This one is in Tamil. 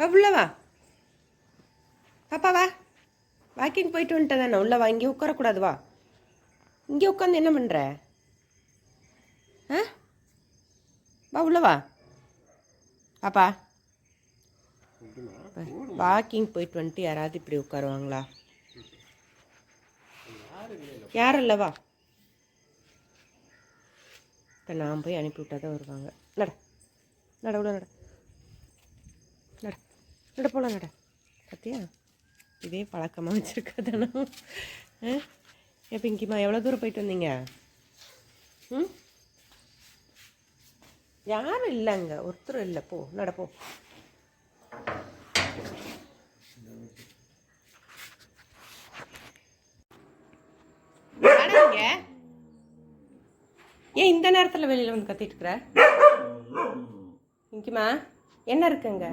வா உள்ளே வா பாப்பா வா. வாக்கிங் போயிட்டு வந்துட்டேன் தானே உள்ளே வா இங்கே உட்காரக்கூடாது வா. இங்கே உட்காந்து என்ன பண்ணுற ஆ? வா உள்ளே வா. பாப்பா. வாக்கிங் போயிட்டு வந்துட்டு யாராவது இப்படி உட்காருவாங்களா? யாரும் இல்லை வா. இப்போ நான் போய் அனுப்பி விட்டா தான் வருவாங்க. நட. நட உள்ள நட. நட போகலாம் நட பார்த்தியா இதே பழக்கமாக வச்சுருக்காதானா? எப்போ இங்கேம்மா எவ்வளோ தூரம் போயிட்டு வந்தீங்க? ம்? யாரும் இல்லைங்க. ஒருத்தரும் இல்லை. போ நடப்போ ஏன் இந்த நேரத்தில் வெளியில் வந்து கத்திட்டு இருக்கிற இங்கேம்மா என்ன இருக்குங்க?